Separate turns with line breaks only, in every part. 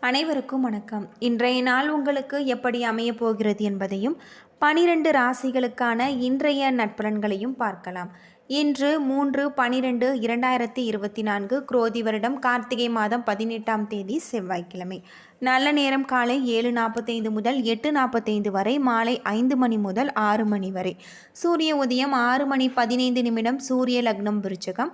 அனைவருக்கும் வணக்கம். இன்றைய நாள் உங்களுக்கு எப்படி அமையப் போகிறது என்பதையும் பனிரெண்டு ராசிகளுக்கான இன்றைய நட்பலன்களையும் பார்க்கலாம். இன்று மூன்று பனிரெண்டு இரண்டாயிரத்தி இருபத்தி நான்கு குரோதி வருடம் கார்த்திகை மாதம் பதினெட்டாம் தேதி செவ்வாய்க்கிழமை. நல்ல நேரம் காலை ஏழு நாற்பத்தைந்து முதல் எட்டு நாற்பத்தைந்து வரை மாலை ஐந்து மணி முதல் ஆறு மணி வரை. சூரிய உதயம் ஆறு மணி பதினைந்து நிமிடம் சூரிய லக்னம் விருச்சகம்.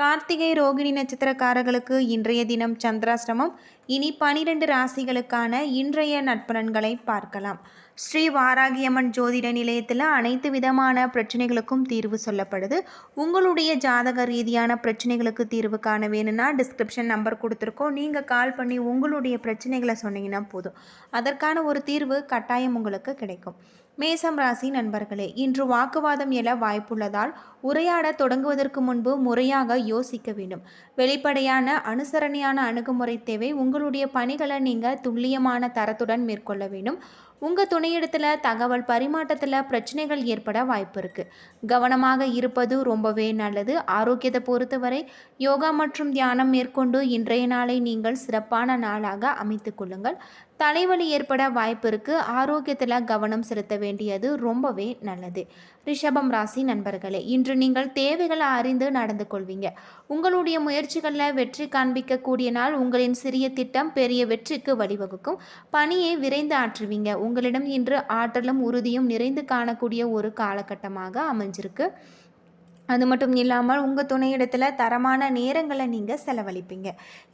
கார்த்திகை ரோகிணி நட்சத்திரக்காரர்களுக்கு இன்றைய தினம் சந்திராசிரமம் இனி பனிரெண்டு ராசிகளுக்கான இன்றைய நட்பலன்களை பார்க்கலாம். ஸ்ரீ வாராகியம்மன் ஜோதிட நிலையத்தில் அனைத்து விதமான பிரச்சனைகளுக்கும் தீர்வு சொல்லப்படுது. உங்களுடைய ஜாதக ரீதியான பிரச்சனைகளுக்கு தீர்வு காண வேணும்னா டிஸ்கிரிப்ஷன் நம்பர் கொடுத்துருக்கோம். நீங்கள் கால் பண்ணி உங்களுடைய பிரச்சனைகளை சொன்னீங்கன்னா போதும். அதற்கான ஒரு தீர்வு கட்டாயம் உங்களுக்கு கிடைக்கும். மேசம் ராசி நண்பர்களே இன்று வாக்குவாதம் எழ வாய்ப்புள்ளதால் உரையாட தொடங்குவதற்கு முன்பு முறையாக யோசிக்க வேண்டும். வெளிப்படையான அனுசரணையான அணுகுமுறை தேவை. உங்களுடைய பணிகளை நீங்கள் துல்லியமான தரத்துடன் மேற்கொள்ள வேண்டும். உங்கள் துணையிடத்தில் தகவல் பரிமாற்றத்தில் பிரச்சனைகள் ஏற்பட வாய்ப்பு இருக்குது கவனமாக இருப்பது ரொம்பவே நல்லது. ஆரோக்கியத்தை பொறுத்தவரை யோகா மற்றும் தியானம் மேற்கொண்டு இன்றைய நாளை நீங்கள் சிறப்பான நாளாக அமைத்து கொள்ளுங்கள். தலைவலி ஏற்பட வாய்ப்பு இருக்குது ஆரோக்கியத்தில் கவனம் செலுத்த வேண்டியது ரொம்பவே நல்லது. ரிஷபம் ராசி நண்பர்களே இன்று நீங்கள் தேவைகளை அறிந்து நடந்து கொள்வீங்க. உங்களுடைய முயற்சிகளில் வெற்றி காண்பிக்கக்கூடிய நாள் உங்களின் சிறிய திட்டம் பெரிய வெற்றிக்கு வழிவகுக்கும். பணியை விரைந்து ஆற்றுவீங்க. உங்களிடம் இன்று ஆற்றலும் உறுதியும் நிறைந்து காணக்கூடிய ஒரு காலகட்டமாக அமைஞ்சிருக்கு. அது மட்டும் இல்லாமல் உங்கள் துணையிடத்தில் தரமான நேரங்களை நீங்கள் செலவழிப்பீங்க.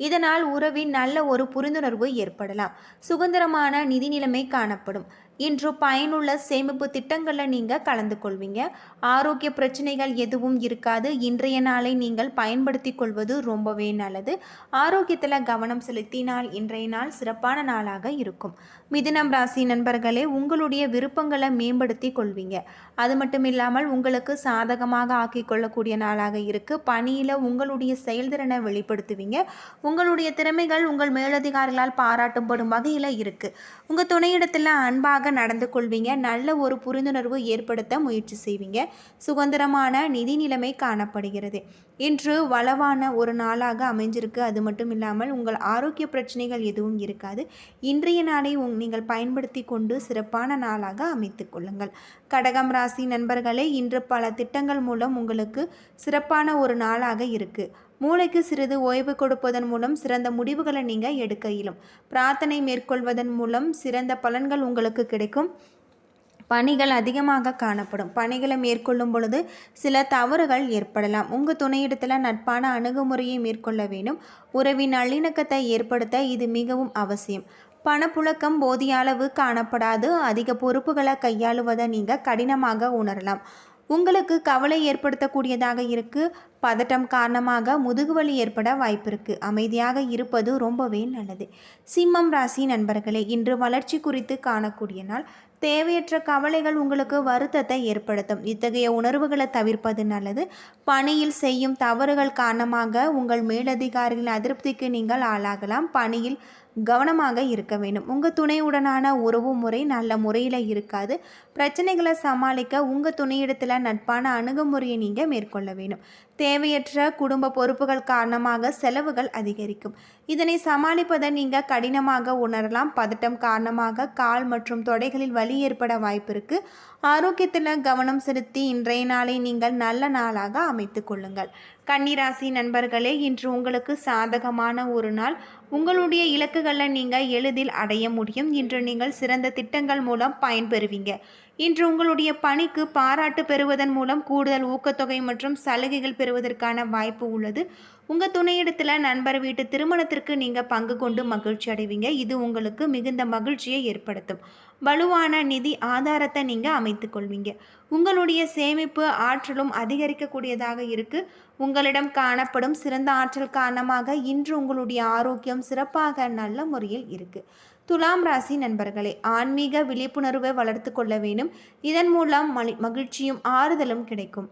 இதனால் உறவின் நல்ல ஒரு புரிந்துணர்வு ஏற்படலாம். சுதந்திரமான நிதி நிலைமை காணப்படும். இன்று பயனுள்ள சேமிப்பு திட்டங்களில் நீங்கள் கலந்து கொள்வீங்க ஆரோக்கிய பிரச்சனைகள் எதுவும் இருக்காது. இன்றைய நாளை நீங்கள் பயன்படுத்தி கொள்வது ரொம்பவே நல்லது. ஆரோக்கியத்தில் கவனம் செலுத்தினால் இன்றைய நாள் சிறப்பான நாளாக இருக்கும். மிதுனம் ராசி நண்பர்களே உங்களுடைய விருப்பங்களை மேம்படுத்தி கொள்வீங்க. அது மட்டும் இல்லாமல் உங்களுக்கு சாதகமாக ஆக்கி கொள்ளக்கூடிய நாளாக இருக்குது பணியில் உங்களுடைய செயல்திறனை வெளிப்படுத்துவீங்க. உங்களுடைய திறமைகள் உங்கள் மேலதிகாரிகளால் பாராட்டப்படும் வகையில் இருக்குது உங்கள் துணையிடத்தில் அன்பாக நடந்து கொள்வீங்க. நல்ல ஒரு புரிந்துணர்வு ஏற்படுத்த முயற்சி செய்வீங்க. சுதந்திரமான நிதி நிலைமை காணப்படுகிறது. இன்று வளவான ஒரு நாளாக அமைஞ்சிருக்கு. அது மட்டும் இல்லாமல் உங்கள் ஆரோக்கிய பிரச்சனைகள் எதுவும் இருக்காது. இன்றைய நாளை உங் நீங்கள் பயன்படுத்தி கொண்டு சிறப்பான நாளாக அமைத்து கொள்ளுங்கள். கடகம் ராசி நண்பர்களே இன்று பல திட்டங்கள் மூலம் உங்களுக்கு சிறப்பான ஒரு நாளாக இருக்குது மூளைக்கு சிறிது ஓய்வு கொடுப்பதன் மூலம் சிறந்த முடிவுகளை நீங்கள் எடுக்க இயலும் பிரார்த்தனை மேற்கொள்வதன் மூலம் சிறந்த பலன்கள் உங்களுக்கு கிடைக்கும். பணிகள் அதிகமாக காணப்படும். பணிகளை மேற்கொள்ளும் பொழுது சில தவறுகள் ஏற்படலாம். உங்கள் துணையிடத்தில் நட்பான அணுகுமுறையை மேற்கொள்ள வேண்டும். உறவின் நல்லிணக்கத்தை ஏற்படுத்த இது மிகவும் அவசியம். பணப்புழக்கம் போதிய அளவு காணப்படாது. அதிக பொறுப்புகளை கையாளுவதை நீங்கள் கடினமாக உணரலாம். உங்களுக்கு கவலை ஏற்படுத்தக்கூடியதாக இருக்குது பதட்டம் காரணமாக முதுகுவலி ஏற்பட வாய்ப்பு இருக்குது அமைதியாக இருப்பது ரொம்பவே நல்லது. சிம்மம் ராசி நண்பர்களே இன்று வளர்ச்சி குறித்து காணக்கூடிய நாள். தேவையற்ற கவலைகள் உங்களுக்கு வருத்தத்தை ஏற்படுத்தும். இத்தகைய உணர்வுகளை தவிர்ப்பது நல்லது. பணியில் செய்யும் தவறுகள் காரணமாக உங்கள் மேலதிகாரிகளின் அதிருப்திக்கு நீங்கள் ஆளாகலாம். பணியில் கவனமாக இருக்க வேண்டும். உங்கள் துணையுடனான உறவு முறை நல்ல முறையில் இருக்காது. பிரச்சனைகளை சமாளிக்க உங்கள் துணையிடத்தில் நட்பான அணுகுமுறையை நீங்கள் மேற்கொள்ள வேண்டும். தேவையற்ற குடும்ப பொறுப்புகள் காரணமாக செலவுகள் அதிகரிக்கும். இதனை சமாளிப்பதை நீங்கள் கடினமாக உணரலாம். பதட்டம் காரணமாக கால் மற்றும் தொடைகளில் வலி ஏற்பட வாய்ப்பு இருக்கு. ஆரோக்கியத்தில் கவனம் செலுத்தி இன்றைய நாளை நீங்கள் நல்ல நாளாக அமைத்து கொள்ளுங்கள். கன்னிராசி நண்பர்களே இன்று உங்களுக்கு சாதகமான ஒரு நாள். உங்களுடைய இலக்குகளை நீங்கள் எளிதில் அடைய முடியும். இன்று நீங்கள் சிறந்த திட்டங்கள் மூலம் பயன்பெறுவீங்க. இன்று உங்களுடைய பணிக்கு பாராட்டு பெறுவதன் மூலம் கூடுதல் ஊக்கத்தொகை மற்றும் சலுகைகள் பெறுவதற்கான வாய்ப்பு உள்ளது. உங்கள் துணையிடத்தில் நண்பர் வீட்டு திருமணத்திற்கு நீங்கள் பங்கு கொண்டு மகிழ்ச்சி அடைவீங்க. இது உங்களுக்கு மிகுந்த மகிழ்ச்சியை ஏற்படுத்தும். வலுவான நிதி ஆதாரத்தை நீங்கள் அமைத்து கொள்வீங்க. உங்களுடைய சேமிப்பு ஆற்றலும் அதிகரிக்கக்கூடியதாக இருக்கு. உங்களிடம் காணப்படும் சிறந்த ஆற்றல் காரணமாக இன்று உங்களுடைய ஆரோக்கியம் சிறப்பாக நல்ல முறையில் இருக்குது துலாம் ராசி நண்பர்களே ஆன்மீக விழிப்புணர்வை வளர்த்து கொள்ள வேண்டும். இதன் மூலம் மலி மகிழ்ச்சியும் ஆறுதலும் கிடைக்கும்.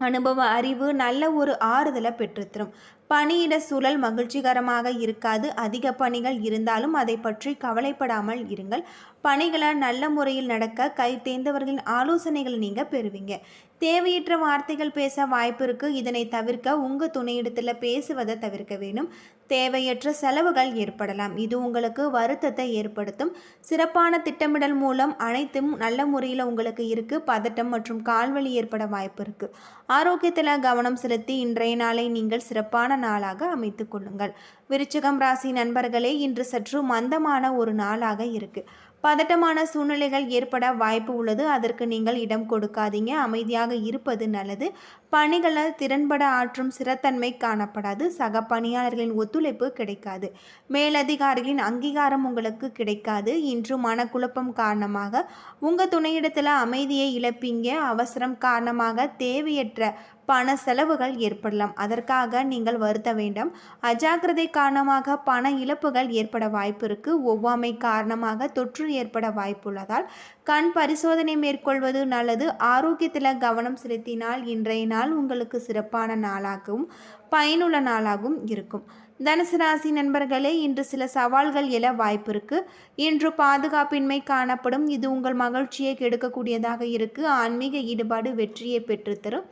அனுபவ அறிவு நல்ல ஒரு ஆறுதலை பெற்றுத்தரும். பணியிட சூழல் மகிழ்ச்சிகரமாக இருக்காது. அதிக பணிகள் இருந்தாலும் அதை பற்றி கவலைப்படாமல் இருங்கள். பணிகளை நல்ல முறையில் நடக்க கை தேர்ந்தவர்களின் ஆலோசனைகளை நீங்கள் பெறுவீங்க. தேவையற்ற வார்த்தைகள் பேச வாய்ப்பு இருக்குது இதனை தவிர்க்க உங்கள் துணையிடத்தில் பேசுவதை தவிர்க்க வேணும் தேவையற்ற செலவுகள் ஏற்படலாம். இது உங்களுக்கு வருத்தத்தை ஏற்படுத்தும். சிறப்பான திட்டமிடல் மூலம் அனைத்தும் நல்ல முறையில் உங்களுக்கு இருக்குது பதட்டம் மற்றும் கால்வழி ஏற்பட வாய்ப்பு இருக்குது ஆரோக்கியத்தில் கவனம் செலுத்தி இன்றைய நாளை நீங்கள் சிறப்பான நாளாக அமைத்து கொள்ளுங்கள். விருச்சகம் ராசி நண்பர்களே இன்று சற்று மந்தமான ஒரு நாளாக இருக்குது பதட்டமான சூழ்நிலைகள் ஏற்பட வாய்ப்பு உள்ளது. அதற்கு நீங்கள் இடம் கொடுக்காதீங்க. அமைதியாக இருப்பது நல்லது. பணிகளை திறன்பட ஆற்றும் சிறத்தன்மை காணப்படாது. சக பணியாளர்களின் ஒத்துழைப்பு கிடைக்காது. மேலதிகாரிகளின் அங்கீகாரம் உங்களுக்கு கிடைக்காது. இன்று மனக்குழப்பம் காரணமாக உங்கள் துணையிடத்தில் அமைதியை இழப்பீங்க. அவசரம் காரணமாக தேவையற்ற பண செலவுகள் ஏற்படலாம். அதற்காக நீங்கள் வருத்த வேண்டாம். அஜாக்கிரதை காரணமாக பண இழப்புகள் ஏற்பட வாய்ப்பு இருக்கு. ஒவ்வாமை காரணமாக தொற்று ஏற்பட வாய்ப்புள்ளதால் கண் பரிசோதனை மேற்கொள்வது நல்லது. ஆரோக்கியத்தில் கவனம் செலுத்தினால் இன்றைய நாள் உங்களுக்கு சிறப்பான நாளாகவும் பயனுள்ள நாளாகவும் இருக்கும். தனுசு ராசி நண்பர்களே இன்று சில சவால்கள் எழ வாய்ப்பு இருக்கு. இன்று பாதுகாப்பின்மை காணப்படும். இது உங்கள் மகிழ்ச்சியை கெடுக்கக்கூடியதாக இருக்கு. ஆன்மீக ஈடுபாடு வெற்றியை பெற்றுத்தரும்.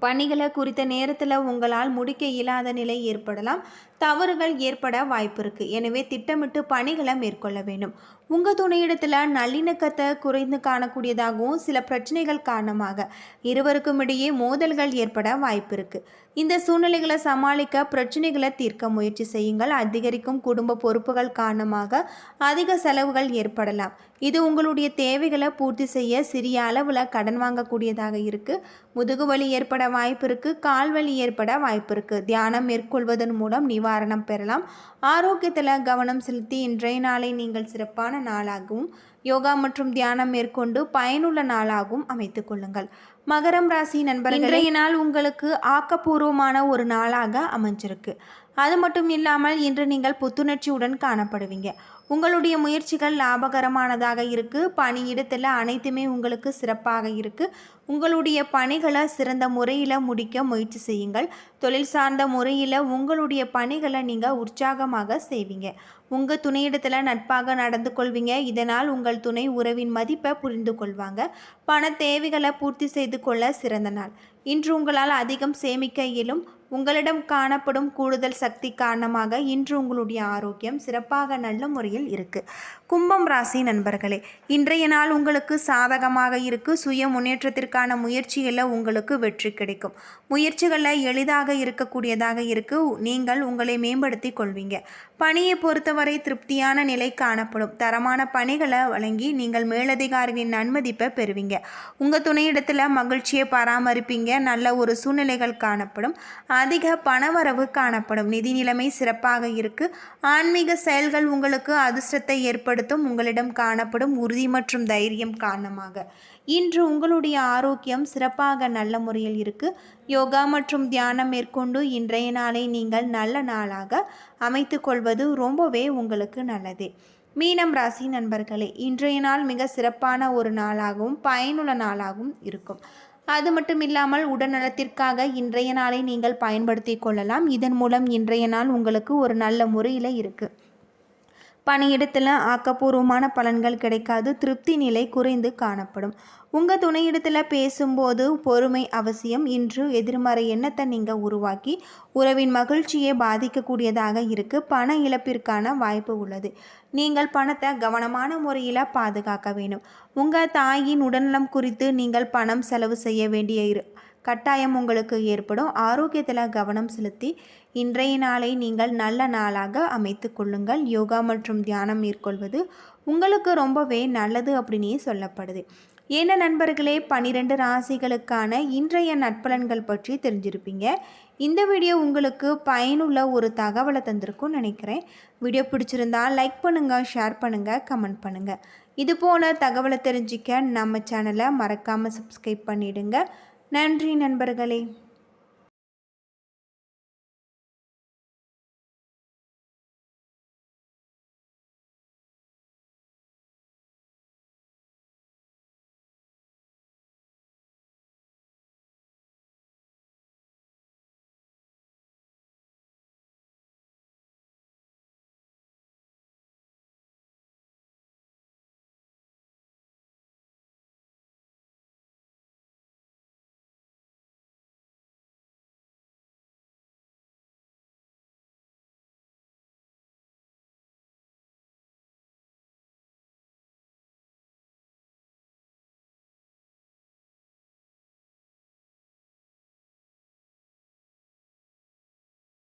பணிகளை குறித்த நேரத்தில் உங்களால் முடிக்க இயலாத நிலை ஏற்படலாம். தவறுகள் ஏற்பட வாய்ப்பு இருக்குது எனவே திட்டமிட்டு பணிகளை மேற்கொள்ள வேண்டும். உங்கள் துணையிடத்தில் நல்லிணக்கத்தை குறைந்து காணக்கூடியதாகவும் சில பிரச்சனைகள் காரணமாக இருவருக்கும் இடையே மோதல்கள் ஏற்பட வாய்ப்பு இருக்குது இந்த சூழ்நிலைகளை சமாளிக்க பிரச்சனைகளை தீர்க்க முயற்சி செய்யுங்கள். அதிகரிக்கும் குடும்ப பொறுப்புகள் காரணமாக அதிக செலவுகள் ஏற்படலாம். இது உங்களுடைய தேவைகளை பூர்த்தி செய்ய சிறிய அளவில் கடன் வாங்கக்கூடியதாக இருக்குது முதுகுவலி ஏற்பட வாய்ப்பு இருக்குது கால்வலி ஏற்பட வாய்ப்பு இருக்குது தியானம் மேற்கொள்வதன் மூலம் நிவாரணம் பெறலாம். ஆரோக்கியத்தில் கவனம் செலுத்தி இன்றைய நாளை நீங்கள் சிறப்பான நாளாகவும் யோகா மற்றும் தியானம் மேற்கொண்டு பயனுள்ள நாளாகவும் அமைத்து கொள்ளுங்கள். மகரம் ராசி நண்பர்கள் இன்றைய நாள் உங்களுக்கு ஆக்கப்பூர்வமான ஒரு நாளாக அமைஞ்சிருக்கு. அது மட்டும் இல்லாமல் இன்று நீங்கள் புத்துணர்ச்சியுடன் காணப்படுவீங்க. உங்களுடைய முயற்சிகள் லாபகரமானதாக இருக்குது பணியிடத்தில் அனைத்துமே உங்களுக்கு சிறப்பாக இருக்குது உங்களுடைய பணிகளை சிறந்த முறையில் முடிக்க முயற்சி செய்யுங்கள். தொழில் சார்ந்த முறையில் உங்களுடைய பணிகளை நீங்கள் உற்சாகமாக செய்வீங்க. உங்கள் துணையிடத்தில் நட்பாக நடந்து கொள்வீங்க. இதனால் உங்கள் துணை உறவின் மதிப்பை புரிந்து கொள்வாங்க. பண தேவைகளை பூர்த்தி செய்து கொள்ள சிறந்த நாள். இன்று உங்களால் அதிகம் சேமிக்க இயலும். உங்களிடம் காணப்படும் கூடுதல் சக்தி காரணமாக இன்று உங்களுடைய ஆரோக்கியம் சிறப்பாக நல்ல முறையில் இருக்கு. கும்பம் ராசி நண்பர்களே இன்றைய நாள் உங்களுக்கு சாதகமாக இருக்கு. சுய முன்னேற்றத்திற்கான முயற்சிகளில் உங்களுக்கு வெற்றி கிடைக்கும். முயற்சிகளில் எளிதாக இருக்கக்கூடியதாக இருக்கு. நீங்கள் உங்களை மேம்படுத்தி கொள்வீங்க. பணியை பொறுத்தவரை திருப்தியான நிலை காணப்படும். தரமான பணிகளை வழங்கி நீங்கள் மேலதிகாரிகளின் நன்மதிப்பை பெறுவீங்க. உங்கள் துணையிடத்தில் மகிழ்ச்சியை பராமரிப்பீங்க. நல்ல ஒரு சூழ்நிலைகள் காணப்படும். அதிக பணவரவு காணப்படும். நிதி நிலைமை சிறப்பாக இருக்கு. ஆன்மீக செயல்கள் உங்களுக்கு அதிர்ஷ்டத்தை ஏற்படுத்தும். உங்களிடம் காணப்படும் உறுதி மற்றும் தைரியம் காரணமாக. இன்று உங்களுடைய ஆரோக்கியம் சிறப்பாக நல்ல முறையில் இருக்கு. யோகா மற்றும் தியானம் மேற்கொண்டு இன்றைய நாளை நீங்கள் நல்ல நாளாக அமைத்து கொள்வது ரொம்பவே உங்களுக்கு நல்லது. மீனம் ராசி நண்பர்களே இன்றைய நாள் மிக சிறப்பான ஒரு நாளாகவும் பயனுள்ள நாளாகவும் இருக்கும். அது மட்டும் இல்லாமல் உடல்நலத்திற்காக இன்றைய நாளை நீங்கள் பயன்படுத்தி கொள்ளலாம். இதன் மூலம் இன்றைய நாள் உங்களுக்கு ஒரு நல்ல முறையில் இருக்குது பணியிடத்தில் ஆக்கப்பூர்வமான பலன்கள் கிடைக்காது. திருப்தி நிலை குறைந்து காணப்படும். உங்கள் துணையிடத்தில் பேசும்போது பொறுமை அவசியம். இன்று எதிர்மறை எண்ணத்தை நீங்கள் உருவாக்கி உறவின் மகிழ்ச்சியை பாதிக்கக்கூடியதாக இருக்குது பண இழப்பிற்கான வாய்ப்பு உள்ளது. நீங்கள் பணத்தை கவனமான முறையில் பாதுகாக்க வேணும் உங்கள் தாயின் உடல்நலம் குறித்து நீங்கள் பணம் செலவு செய்ய வேண்டிய இரு கட்டாயம் உங்களுக்கு ஏற்படும். ஆரோக்கியத்தில் கவனம் செலுத்தி இன்றைய நாளை நீங்கள் நல்ல நாளாக அமைத்து கொள்ளுங்கள். யோகா மற்றும் தியானம் மேற்கொள்வது உங்களுக்கு ரொம்பவே நல்லது அப்படின்னே சொல்லப்படுது. என்ன நண்பர்களே பன்னிரெண்டு ராசிகளுக்கான இன்றைய நட்பலன்கள் பற்றி தெரிஞ்சிருப்பீங்க. இந்த வீடியோ உங்களுக்கு பயனுள்ள ஒரு தகவலை தந்திருக்கும்னு நினைக்கிறேன். வீடியோ பிடிச்சிருந்தா லைக் பண்ணுங்கள் ஷேர் பண்ணுங்கள் கமெண்ட் பண்ணுங்கள் இது போல தகவலை தெரிஞ்சிக்க நம்ம சேனலை மறக்காமல் சப்ஸ்கிரைப் பண்ணிவிடுங்க நன்றி நண்பர்களே.